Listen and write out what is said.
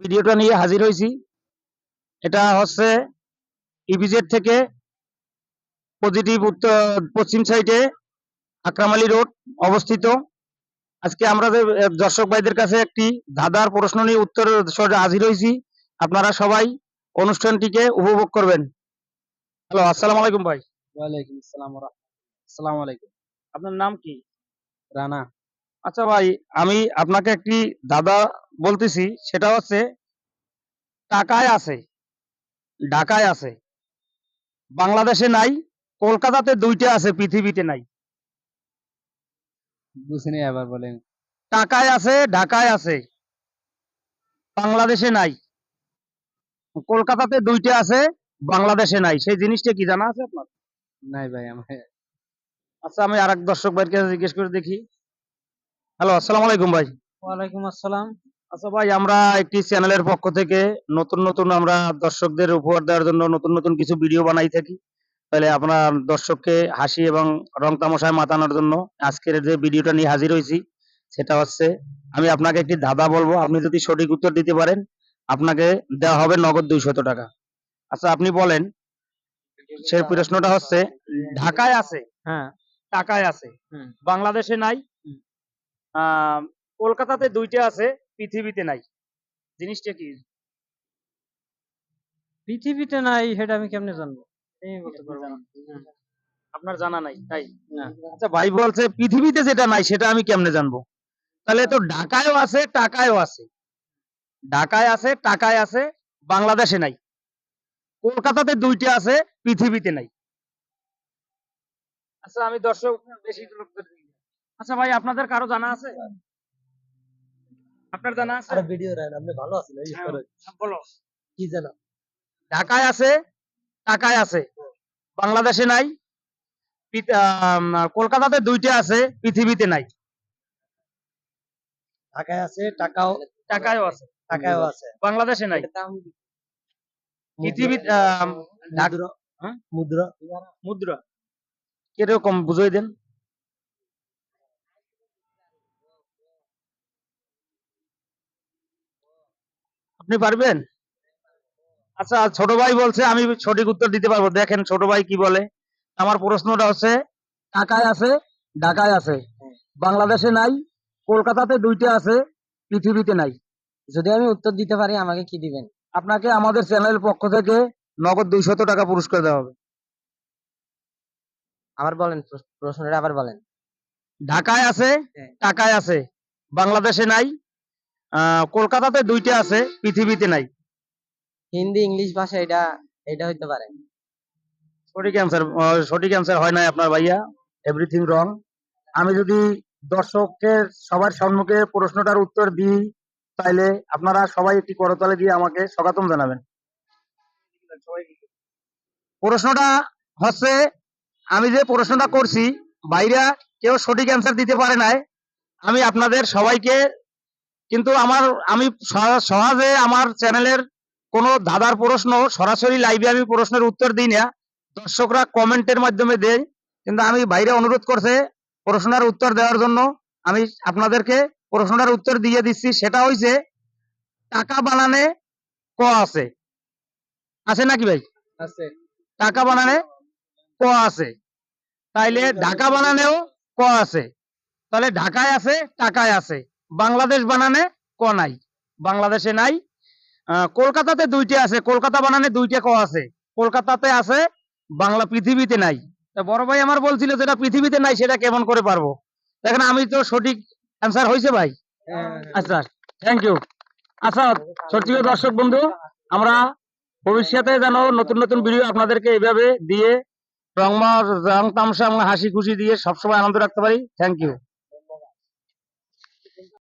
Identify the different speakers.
Speaker 1: ভিডিওটা নিয়ে হাজির হয়েছি। এটা হচ্ছে ইপিজেড থেকে পজিটিভ উত্তর পশ্চিম সাইডে আকরামালি রোড অবস্থিত। আজকে আমরা যে, দর্শক ভাইদের কাছে একটি ধাঁধার প্রশ্ন নিয়ে উত্তর হাজির হয়েছি। আপনারা সবাই অনুষ্ঠানটিকে উপভোগ করবেন। হ্যালো আসসালামু আলাইকুম ভাই।
Speaker 2: ওয়ালাইকুম আসসালাম আসসালামু আলাইকুম।
Speaker 1: আপনার নাম কি?
Speaker 2: রানা।
Speaker 1: আচ্ছা ভাই আমি আপনাকে একটি দাদা বলতেছি সেটা হচ্ছে টাকায় আছে ঢাকায় আছে। বাংলাদেশে নাই কলকাতাতে দুইটা আছে পৃথিবীতে নাই।
Speaker 2: বুঝিনি আবার বলেন।
Speaker 1: টাকায় আছে ঢাকায় আছে বাংলাদেশে নাই। কলকাতাতে দুইটা আছে বাংলাদেশে নাই। সেই জিনিসটা কি জানা আছে আপনার?
Speaker 2: নাই ভাই আমার
Speaker 1: আচ্ছা আমি আর এক দর্শক ভাইয়ের কাছে জিজ্ঞেস করে দেখি। হ্যালো আসসালামু আলাইকুম ভাই।
Speaker 2: ওয়ালাইকুম আসসালাম।
Speaker 1: আচ্ছা ভাই আমরা একটি চ্যানেলের পক্ষ থেকে নতুন নতুন আমরা দর্শকদের উপহার দেওয়ার জন্য নতুন নতুন কিছু ভিডিও বানাই থাকি। তাহলে আপনার দর্শককে হাসি এবং রং তামাশায় মাতানোর জন্য আজকের যে ভিডিওটা নিয়ে হাজির হয়েছি সেটা হচ্ছে আমি আপনাকে একটি ধাঁধা বলব আপনি যদি সঠিক উত্তর দিতে পারেন আপনাকে দেওয়া হবে নগদ দুইশত টাকা। আচ্ছা আপনি বলেন সেই প্রশ্নটা হচ্ছে ঢাকায় আছে
Speaker 2: হ্যাঁ।
Speaker 1: টাকায় আছে বাংলাদেশে নাই কলকাতাতে দুইটা আছে পৃথিবীতে নাই। জিনিসটা কি?
Speaker 2: পৃথিবীতে নাই সেটা আমি কেমনে জানব? না।
Speaker 1: আপনার জানা নাই তাই? আচ্ছা ভাই বলছে পৃথিবীতে যেটা নাই সেটা আমি কেমনে জানব? তাহলে তো ঢাকায়ও আছে টাকায়ও আছে। ঢাকায় আছে টাকায় আছে বাংলাদেশে নাই। কলকাতাতে দুইটা আছে পৃথিবীতে নাই। আচ্ছা আমি দর্শক বেশি লোকদের। আচ্ছা ভাই আপনাদের কারও জানা আছে? আপনার জানা আছে?
Speaker 2: আরে ভিডিও রান আপনি ভালো আছেন? এই
Speaker 1: হ্যাঁ, বলো।
Speaker 2: কি জানা?
Speaker 1: ঢাকায় আছে টাকায় আছে। বাংলাদেশে নাই কলকাতাতে দুইটা আছে পৃথিবীতে নাই।
Speaker 2: ঢাকায় আছে টাকাও
Speaker 1: টাকায়ও আছে।
Speaker 2: টাকাও আছে।
Speaker 1: বাংলাদেশে নাই। পৃথিবী
Speaker 2: মুদ্রা।
Speaker 1: হ্যাঁ?
Speaker 2: মুদ্রা।
Speaker 1: মুদ্রা। কীরকম বুঝাই দেন। আপনি পারবেন? আচ্ছা ছোট ভাই বলছে আমি সঠিক উত্তর দিতে পারব। দেখেন ছোট ভাই কি বলে? আমার প্রশ্নটা হচ্ছে ঢাকায় আছে ঢাকায় আছে। বাংলাদেশে নাই কলকাতাতে দুইটা আছে পৃথিবীতে নাই।
Speaker 2: যদি আমি উত্তর দিতে পারি আমাকে কি দিবেন?
Speaker 1: আপনাকে আমাদের চ্যানেলের পক্ষ থেকে নগদ দুইশত টাকা পুরস্কার দেওয়া হবে।
Speaker 2: আবার বলেন প্রশ্নটা আবার বলেন।
Speaker 1: ঢাকায় আছে
Speaker 2: হ্যাঁ।
Speaker 1: টাকায় আছে। বাংলাদেশে নাই কলকাতাতে দুইটা আছে পৃথিবীতে নাই।
Speaker 2: হিন্দি ইংলিশ ভাষা এটা এটা হইতে পারে।
Speaker 1: সঠিক অ্যান্সার সঠিক অ্যান্সার হয় নাই আপনার ভাইয়া। এভরিথিং রং আমি যদি দর্শকের সবার সম্মুখে প্রশ্নটার উত্তর দিই তাইলে আপনারা সবাই একটি করতালে দিয়ে আমাকে স্বাগতম জানাবেন। প্রশ্নটা হচ্ছে আমি যে প্রশ্নটা করছি বাইরা কেউ সঠিক অ্যান্সার দিতে পারে নাই আমি আপনাদের সবাইকে কিন্তু আমার আমি সহ- সহজে আমার চ্যানেলের কোনো ধাঁধার প্রশ্ন সরাসরি লাইভে আমি প্রশ্নের উত্তর দিই না। দর্শকরা কমেন্টের মাধ্যমে দেয়। কিন্তু আমি বাইরে অনুরোধ করছে প্রশ্নের উত্তর দেওয়ার জন্য। আমি আপনাদেরকে প্রশ্নটার উত্তর দিয়ে দিচ্ছি। সেটা হইছে টাকা বানানে ক আছে? আছে নাকি ভাই?
Speaker 2: আছে।
Speaker 1: টাকা বানানে ক আছে? তাইলে ঢাকা বানানেও ক আছে? তাহলে ঢাকায় আছে টাকায় আছে। বাংলাদেশ বানানে ক নাই? বাংলাদেশে নাই। কলকাতাতে দুইটা আছে। কলকাতা বানানে দুইটা ক আছে। কলকাতাতে আছে, বাংলা পৃথিবীতে নাই। বড় ভাই আমার বলছিল যেটা পৃথিবীতে নাই সেটা কেমন করে পারব? দেখেন, আমি তো সঠিক অ্যান্সার হয়েছে ভাই? আচ্ছা থ্যাংক ইউ আচ্ছা সত্যি দর্শক বন্ধু, আমরা ভবিষ্যতে যেন নতুন নতুন ভিডিও আপনাদেরকে এইভাবে দিয়ে রং তামসা এবং হাসি খুশি দিয়ে সবসময় আনন্দ রাখতে পারি। Thank you